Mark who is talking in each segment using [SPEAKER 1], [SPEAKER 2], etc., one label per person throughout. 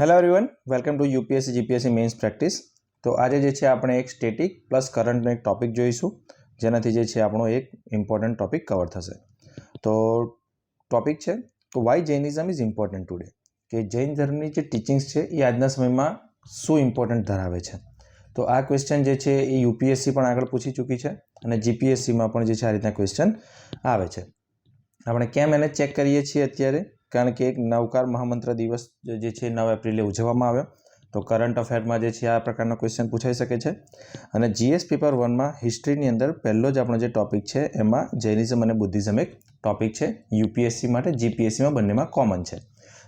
[SPEAKER 1] Hello everyone welcome to UPSC GPSC mains practice તો આજે જે છે આપણે એક સ્ટેટિક પ્લસ કરંટનો એક ટોપિક જોઈશું, જેનાથી જે છે આપણો એક ઇમ્પોર્ટન્ટ ટોપિક કવર થશે. તો ટોપિક છે, તો why Jainism is important today કે જૈન ધર્મની જે ટીચિંગ્સ છે, એ આજના સમયમાં શું ઇમ્પોર્ટન્ટ ધરાવે છે? તો આ ક્વેશ્ચન જે છે, એ યુપીએસસી પણ આગળ પૂછી ચૂકી છે, અને જીપીએસસીમાં પણ જે છે, આ રીતના ક્વેશ્ચન આવે છે. આપણે કેમ એને ચેક કરીએ છીએ અત્યારે? કારણ કે એક નવકાર મહામંત્ર દિવસ જે છે નવ એપ્રિલે ઉજવવામાં આવ્યો. તો કરંટ અફેરમાં જે છે આ પ્રકારનો ક્વેશ્ચન પૂછાઈ શકે છે. અને જીએસ પેપર વનમાં હિસ્ટ્રીની અંદર પહેલો જ આપણો જે ટોપિક છે એમાં જૈનિઝમ અને બુદ્ધિઝમ એક ટોપિક છે. યુપીએસસી માટે જીપીએસસીમાં બંનેમાં કોમન છે.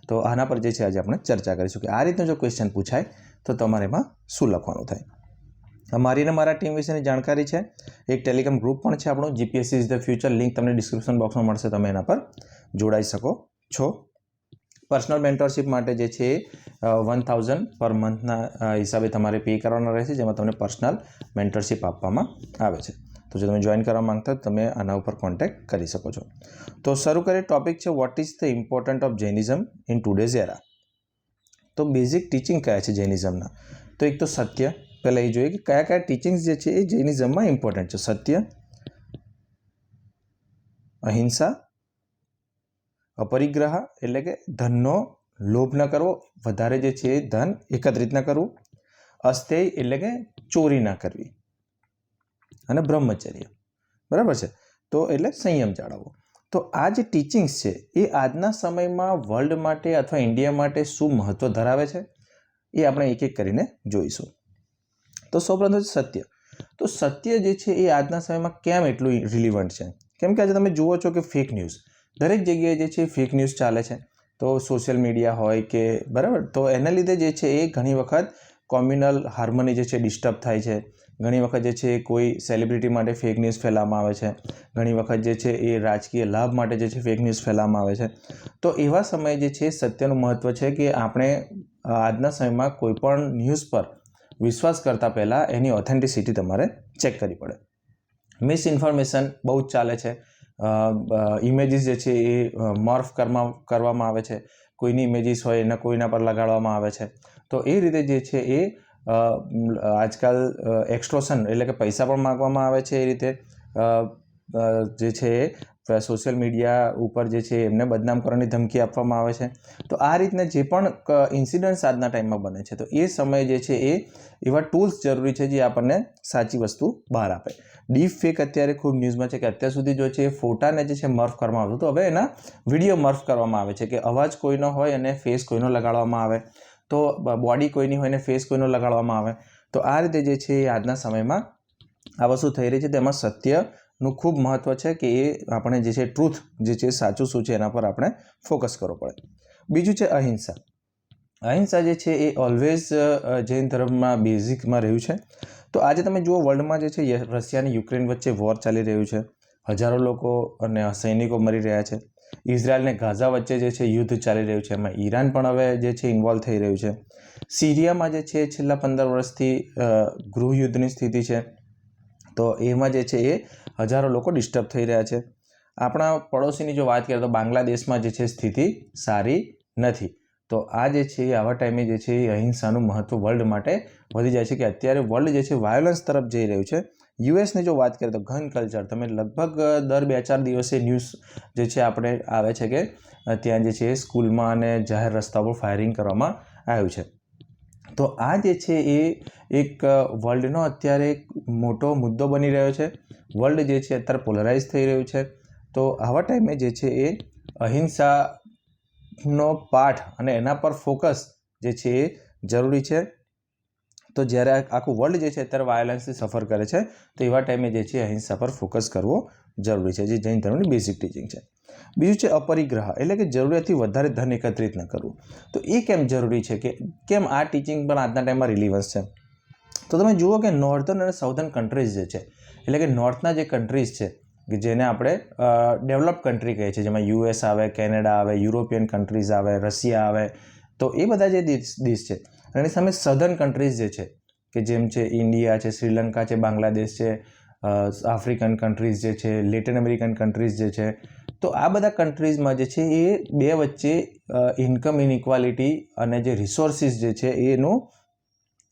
[SPEAKER 1] તો આના પર જે છે આજે આપણે ચર્ચા કરીશું કે આ રીતનો જો ક્વેશ્ચન પૂછાય તો તમારે એમાં શું લખવાનું થાય? મારી અને મારા ટીમ વિશેની જાણકારી છે. એક ટેલિગ્રામ ગ્રુપ પણ છે આપણું. GPSC is the future link તમને ડિસ્ક્રિપ્શન બોક્સમાં મળશે. તમે એના પર જોડાઈ શકો. છો? પર્સનલ મેન્ટરશિપ માટે જે છે વન થાઉઝન્ડ પર મંથના હિસાબે તમારે પે કરવાના રહેશે, જેમાં તમને પર્સનલ મેન્ટરશિપ આપવામાં આવે છે. તો જો તમે જોઈન કરવા માંગતા તમે આના ઉપર કોન્ટેક્ટ કરી શકો છો. તો શરૂ કરીએ ટોપિક છે what is the important of Jainism in today's era તો બેઝિક ટીચિંગ કયા છે જૈનિઝમના તો એક તો સત્ય, પહેલાં એ જોઈએ કે કયા કયા ટીચિંગ્સ જે છે એ જૈનિઝમમાં ઇમ્પોર્ટન્ટ છે. સત્ય, અહિંસા અપરિગ્રહ એટલે કે ધનનો લોભ ન કરવો. વધારે જે છે ધન એકત્રિત ન કરવું. અસ્થેય એટલે કે ચોરી ના કરવી. અને બ્રહ્મચર્ય. બરાબર છે? તો એટલે સંયમ જાળવવો. તો આ જે ટીચિંગ્સ છે, એ આજના સમયમાં વર્લ્ડ માટે અથવા ઇન્ડિયા માટે શું મહત્ત્વ ધરાવે છે? એ આપણે એક એક કરીને જોઈશું. તો સૌપ્રથમ છે સત્ય. તો સત્ય જે છે એ આજના સમયમાં કેમ એટલું રિલિવન્ટ છે? કેમ કે આજે તમે જુઓ છો કે ફેક ન્યૂઝ દરેક જગ્યાએ જે છે ફેક ન્યૂઝ ચાલે છે. તો સોશિયલ મીડિયા હોય કે બરાબર, તો એના લીધે જે છે એ ઘણી વખત કોમ્યુનલ હાર્મની જે છે ડિસ્ટર્બ થાય છે. ઘણી વખત જે છે કોઈ સેલિબ્રિટી માટે ફેક ન્યૂઝ ફેલાવવામાં આવે છે. ઘણી વખત જે છે એ રાજકીય લાભ માટે જે છે ફેક ન્યૂઝ ફેલાવવામાં આવે છે. તો એવા સમયે જે છે સત્યનું મહત્ત્વ છે કે આપણે આજના સમયમાં કોઈપણ ન્યૂઝ પર વિશ્વાસ કરતાં પહેલાં એની ઓથેન્ટિસિટી તમારે ચેક કરવી પડે. મિસ ઇન્ફોર્મેશન બહુ જ ચાલે છે. ઇમેજીસ જે છે એ મોર્ફ કરવામાં આવે છે. કોઈની ઇમેજીસ હોય એના, કોઈના પર લગાડવામાં આવે છે. તો એ રીતે જે છે એ આજકાલ એક્સ્ટ્રોશન એટલે કે પૈસા પણ માગવામાં આવે છે એ રીતે. જે છે એ સોશિયલ મીડિયા ઉપર જે છે એમને બદનામ કરવાની ધમકી આપવામાં આવે છે. તો આ રીતના જે પણ ઇન્સિડન્ટ્સ આજના ટાઈમમાં બને છે, તો એ સમયે જે છે એ એવા ટૂલ્સ જરૂરી છે જે આપણને સાચી વસ્તુ બહાર આપે. ડીપ ફેક અત્યારે ખૂબ ન્યૂઝમાં છે કે અત્યાર સુધી જો છે એ ફોટાને જે છે મર્ફ કરવામાં આવતું. તો હવે એના વીડિયો મર્ફ કરવામાં આવે છે કે અવાજ કોઈનો હોય અને ફેસ કોઈનો લગાડવામાં આવે. તો બોડી કોઈની હોય ને ફેસ કોઈનો લગાડવામાં આવે. તો આ રીતે જે છે એ આજના સમયમાં આ વસ્તુ થઈ રહી છે. તેમાં સત્યનું ખૂબ મહત્ત્વ છે કે એ આપણે જે છે ટ્રુથ જે છે સાચું શું છે એના પર આપણે ફોકસ કરવો પડે. બીજું છે અહિંસા. અહિંસા જે છે એ ઓલવેઝ જૈન ધર્મમાં બેઝિકમાં રહ્યું છે. તો આજે તમે જુઓ વર્લ્ડમાં જે છે રશિયા અને યુક્રેન વચ્ચે વોર ચાલી રહ્યું છે. હજારો લોકો અને સૈનિકો મરી રહ્યા છે. ઇઝરાયલ અને ગાઝા વચ્ચે જે છે યુદ્ધ ચાલી રહ્યું છે. એમાં ઈરાન પણ હવે જે છે ઇન્વોલ્વ થઈ રહ્યું છે. સિરિયામાં જે છે છેલ્લા પંદર વર્ષથી ગૃહયુદ્ધની સ્થિતિ છે. તો એમાં જે છે એ હજારો લોકો ડિસ્ટર્બ થઈ રહ્યા છે. આપણા પડોશીની જો વાત કરીએ તો બાંગ્લાદેશમાં જે છે સ્થિતિ સારી નથી. તો આ જે છે, આવા ટાઈમે જે છે અહિંસાનું મહત્ત્વ વર્લ્ડ માટે વધી જાય છે કે અત્યારે વર્લ્ડ જે છે વાયોલન્સ તરફ જઈ રહ્યું છે. યુએસની જો વાત કરીએ તો ઘન કલ્ચર તમે લગભગ દર બે ચાર દિવસે ન્યૂઝ જે છે આપણે આવે છે કે, ત્યાં જે છે સ્કૂલમાં અને જાહેર રસ્તા પર ફાયરિંગ કરવામાં આવ્યું છે. તો આ જે છે એ એક વર્લ્ડનો અત્યારે એક મોટો મુદ્દો બની રહ્યો છે. વર્લ્ડ જે છે અત્યારે પોલરાઇઝ થઈ રહ્યું છે. તો આવા ટાઈમે જે છે એ અહિંસાનો પાઠ અને એના પર ફોકસ જે છે એ જરૂરી છે. તો જ્યારે આખું વર્લ્ડ જે છે અત્યારે વાયોલન્સથી સફર કરે છે, તો એવા ટાઈમે જે છે અહિંસા પર ફોકસ કરવો જરૂરી છે. જે જૈન ધર્મની બેઝિક ટીચિંગ છે. બીજું છે અપરિગ્રહ, એટલે કે જરૂરિયાતથી વધારે ધન એકત્રિત ન કરવું. તો એ કેમ જરૂરી છે કે કેમ આ ટીચિંગ પણ આજના ટાઈમમાં રિલિવન્સ છે? તો તમે જુઓ કે નોર્ધન અને સાઉધર્ન કન્ટ્રીઝ જે છે, એટલે કે નોર્થના જે કન્ટ્રીઝ છે, કે જેને આપણે ડેવલપ કન્ટ્રી કહીએ છીએ જેમાં યુએસ આવે કેનેડા આવે યુરોપિયન કન્ટ્રીઝ આવે રશિયા આવે, તો એ બધા જે દેશ છે એની સામે સધન કન્ટ્રીઝ જે છે, કે જેમ છે ઇન્ડિયા છે શ્રીલંકા છે બાંગ્લાદેશ છે આફ્રિકન કન્ટ્રીઝ જે છે લેટિન અમેરિકન કન્ટ્રીઝ જે છે, તો આ બધા કન્ટ્રીઝમાં જે છે એ બે વચ્ચે ઇન્કમ ઇનઇક્વાલિટી અને જે રિસોર્સિસ જે છે એનું,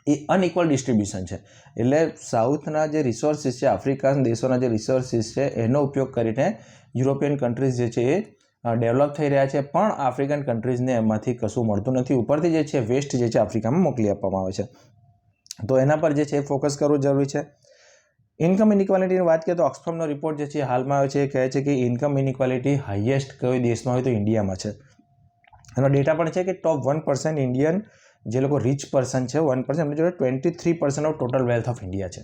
[SPEAKER 1] એ અનઇક્વલ ડિસ્ટ્રીબ્યુશન છે. એટલે સાઉથના જે રિસોર્સિસ છે આફ્રિકન દેશોના જે રિસોર્સિસ છે, એનો ઉપયોગ કરીને યુરોપિયન કન્ટ્રીઝ જે છે એ ડેવલપ થઈ રહ્યા છે, પણ આફ્રિકન કન્ટ્રીઝને એમાંથી કશું મળતું નથી. ઉપરથી જે છે વેસ્ટ જે છે, આફ્રિકામાં મોકલી આપવામાં આવે છે. તો એના પર જે છે, એ ફોકસ કરવું જરૂરી છે. ઇન્કમ ઇનિક્વાલિટીની વાત કરીએ તો ઓક્સફર્મનો રિપોર્ટ જે છે હાલમાં આવે છે, એ કહે છે કે ઇન્કમ ઇનિક્વાલિટી હાઈએસ્ટ કયો દેશમાં હોય તો ઇન્ડિયામાં છે. એનો ડેટા પણ છે કે ટોપ વન પર્સન્ટ ઇન્ડિયન જે લોકો રીચ પર્સન છે વન પર્સન્ટ એમની જોડે twenty three percent of total wealth of India છે.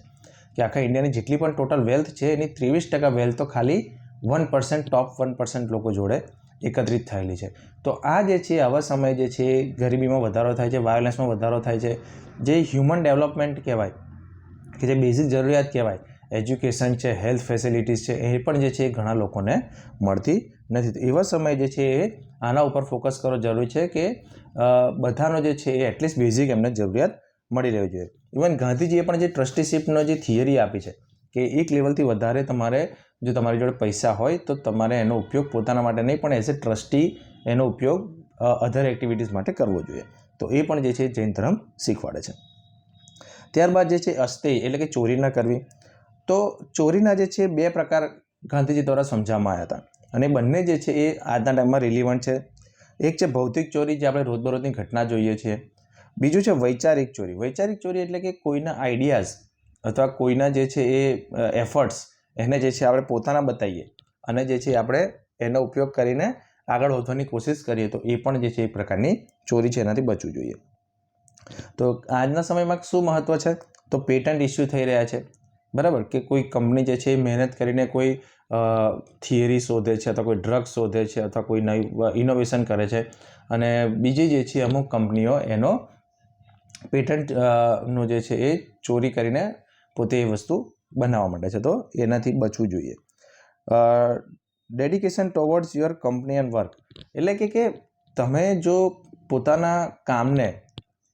[SPEAKER 1] કે આખા ઇન્ડિયાની જેટલી પણ ટોટલ વેલ્થ છે, એની ત્રેવીસ ટકા વેલ્થ તો ખાલી one percent top one percent લોકો જોડે એકત્રિત થયેલી છે. તો આ જે છે, આવા સમયે જે છે, ગરીબીમાં વધારો થાય છે વાયોલન્સમાં વધારો થાય છે, જે હ્યુમન ડેવલપમેન્ટ કહેવાય કે જે બેઝિક જરૂરિયાત કહેવાય એજ્યુકેશન છે હેલ્થ ફેસિલિટીઝ છે, એ પણ જે છે, એ ઘણા લોકોને મળતી નથી. એવા સમય જે છે, એ આના ઉપર ફોકસ કરવો જરૂરી છે કે બધાનો જે છે, એ એટલીસ્ટ બેઝિક એમને જરૂરિયાત મળી રહેવી જોઈએ. ઇવન ગાંધીજીએ પણ જે ટ્રસ્ટીશીપનો જે થિયરી આપી છે, કે એક લેવલથી વધારે તમારે જો તમારી જોડે પૈસા હોય તો તમારે એનો ઉપયોગ પોતાના માટે નહીં, પણ એઝ એ ટ્રસ્ટી એનો ઉપયોગ અધર એક્ટિવિટીઝ માટે કરવો જોઈએ. તો એ પણ જે છે જૈન ધર્મ શીખવાડે છે. ત્યારબાદ જે છે અસ્તેય એટલે કે ચોરી ન કરવી. તો ચોરીના જે છે બે પ્રકાર ગાંધીજી દ્વારા સમજાવવામાં આવ્યા હતા. અને બંને જે છે એ આજના ટાઈમમાં રિલિવન્ટ છે. એક છે ભૌતિક ચોરી, જે આપણે રોજબરોજની ઘટના જોઈએ છીએ બીજું છે વૈચારિક ચોરી. વૈચારિક ચોરી એટલે કે કોઈના આઈડિયાઝ અથવા કોઈના જે છે એ એફર્ટ્સ એને જે છે આપણે પોતાના બતાવીએ અને જે છે આપણે એનો ઉપયોગ કરીને આગળ વધવાની કોશિશ કરીએ તો એ પણ જે છે એ પ્રકારની ચોરી છે એનાથી બચવું જોઈએ. તો આજના સમયમાં શું મહત્ત્વ છે? તો પેટન્ટ ઇસ્યુ થઈ રહ્યા છે. બરાબર? કે કોઈ કંપની જે છે એ મહેનત કરીને કોઈ થિયરી શોધે છે અથવા કોઈ ડ્રગ શોધે છે અથવા કોઈ નવી ઇનોવેશન કરે છે અને બીજી જે છે અમુક કંપનીઓ એનો પેટન્ટ નો જે છે એ ચોરી કરીને પોતે એ વસ્તુ બનાવવા માંડે છે. તો એનાથી બચવું જોઈએ. Dedication towards your company and work એટલે કે કે તમે જો પોતાના કામને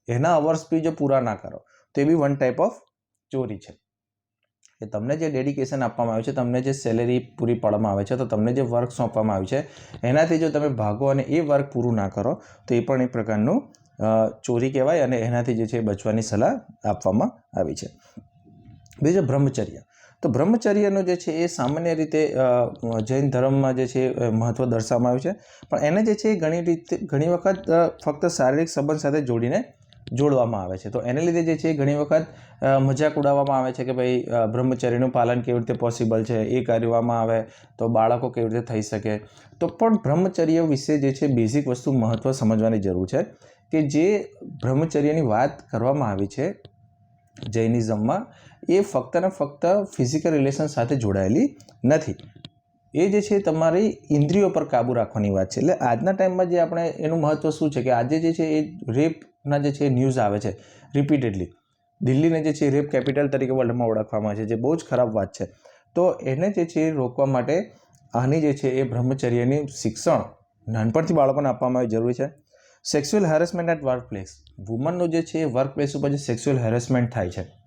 [SPEAKER 1] એના અવર્સ બી જો પૂરા ના કરો, તો એ બી વન ટાઈપ ઓફ ચોરી છે. કે તમને જે ડેડિકેશન આપવામાં આવ્યું છે, તમને જે સેલેરી પૂરી પાડવામાં આવે છે, તો તમને જે વર્ક સોંપવામાં આવ્યું છે, એનાથી જો તમે ભાગો અને એ વર્ક પૂરું ના કરો, તો એ પણ એક પ્રકારનું ચોરી કહેવાય અને એનાથી જે છે બચવાની સલાહ આપવામાં આવી છે. બીજું બ્રહ્મચર્ય. તો બ્રહ્મચર્યનો જે છે એ સામાન્ય રીતે જૈન ધર્મમાં જે છે મહત્ત્વ દર્શાવવામાં આવ્યું છે. પણ એને જે છે ઘણી રીતે, ઘણી વખત ફક્ત શારીરિક સંબંધ સાથે જોડીને જોડવામાં આવે છે. તો એને લીધે જે છે ઘણી વખત મજાક ઉડાવવામાં આવે છે કે ભાઈ બ્રહ્મચર્યનું પાલન કેવી રીતે પોસિબલ છે? એ કરવામાં આવે તો બાળકો કેવી રીતે થઈ શકે? તો પણ બ્રહ્મચર્ય વિશે જે છે બેઝિક વસ્તુ મહત્ત્વ સમજવાની જરૂર છે કે જે બ્રહ્મચર્યની વાત કરવામાં આવી છે જૈનિઝમમાં એ ફક્ત ને ફક્ત ફિઝિકલ રિલેશન સાથે જોડાયેલી નથી. એ જે છે તમારી ઇન્દ્રિયો પર કાબુ રાખવાની વાત છે. એટલે આજના ટાઈમમાં જે આપણે એનું મહત્ત્વ શું છે કે આજે જે છે એ રેપના જે છે ન્યૂઝ આવે છે રિપીટેડલી દિલ્હીને જે છે રેપ કેપિટલ તરીકે વર્લ્ડમાં ઓળખવામાં આવે છે, જે બહુ જ ખરાબ વાત છે. તો એને જે છે રોકવા માટે આની જે છે એ બ્રહ્મચર્યની શિક્ષણ નાનપણથી બાળકોને આપવામાં આવી જરૂરી છે. Sexual harassment at work place વુમનનું જે છે વર્ક પ્લેસ ઉપર જે સેક્સ્યુઅલ હેરેસમેન્ટ થાય છે.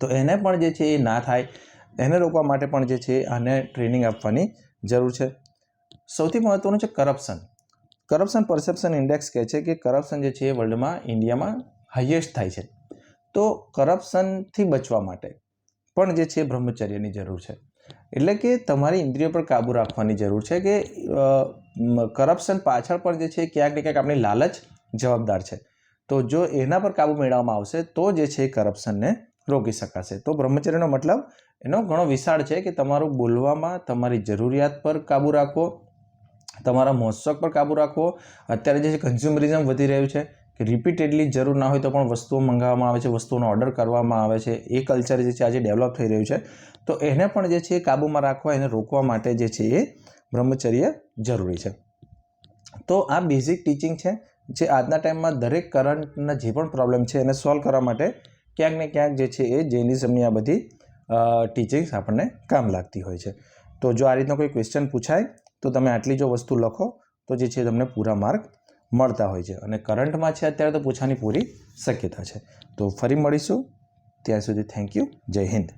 [SPEAKER 1] તો એને પણ જે છે એ ના થાય. એને રોકવા માટે પણ જે છે આને ટ્રેનિંગ આપવાની જરૂર છે. સૌથી મહત્ત્વનું છે કરપ્શન કરપ્શન પરસેપ્શન ઇન્ડેક્સ કહે છે કે કરપ્શન જે છે એ વર્લ્ડમાં ઇન્ડિયામાં હાઈએસ્ટ થાય છે. તો કરપ્શનથી બચવા માટે પણ જે છે બ્રહ્મચર્યની જરૂર છે. એટલે કે તમારી ઇન્દ્રિયો પર કાબૂ રાખવાની જરૂર છે કે કરપ્શન પાછળ પણ જે છે ક્યાંક ને ક્યાંક આપણી લાલચ જવાબદાર છે. તો જો એના પર કાબૂ મેળવવામાં આવશે તો જે છે કરપ્શનને રોકી શકાશે. તો બ્રહ્મચર્યનો મતલબ એનો ઘણો વિશાળ છે કે તમારું બોલવામાં તમારી જરૂરિયાત પર કાબૂ રાખવો, તમારા મોત્સક પર કાબૂ રાખવો. અત્યારે જે કન્ઝ્યુમરિઝમ વધી રહ્યું છે કે રિપીટેડલી જરૂર ના હોય તો પણ વસ્તુઓ મંગાવવામાં આવે છે, વસ્તુઓનો ઓર્ડર કરવામાં આવે છે. એ કલ્ચર જે છે આજે ડેવલપ થઈ રહ્યું છે. તો એને પણ જે છે એ કાબૂમાં રાખવા, એને રોકવા માટે જે છે એ બ્રહ્મચર્ય જરૂરી છે. તો આ બેઝિક ટીચિંગ છે જે આજના ટાઈમમાં દરેક કરંટના જે પણ પ્રોબ્લેમ છે એને સોલ્વ કરવા માટે ક્યાંક ને ક્યાંક જે છે એ જૈનિઝમની આ બધી ટીચિંગ્સ આપણને કામ લાગતી હોય છે. તો જો આ રીતનો કોઈ ક્વેશ્ચન પૂછાય, તો તમે આટલી જો વસ્તુ લખો, તો જે છે તમને પૂરા માર્ક મળતા હોય છે. અને કરંટમાં છે અત્યારે તો પૂછવાની પૂરી શક્યતા છે. તો ફરી મળીશું. ત્યાં સુધી થેન્ક યુ જય હિન્દ.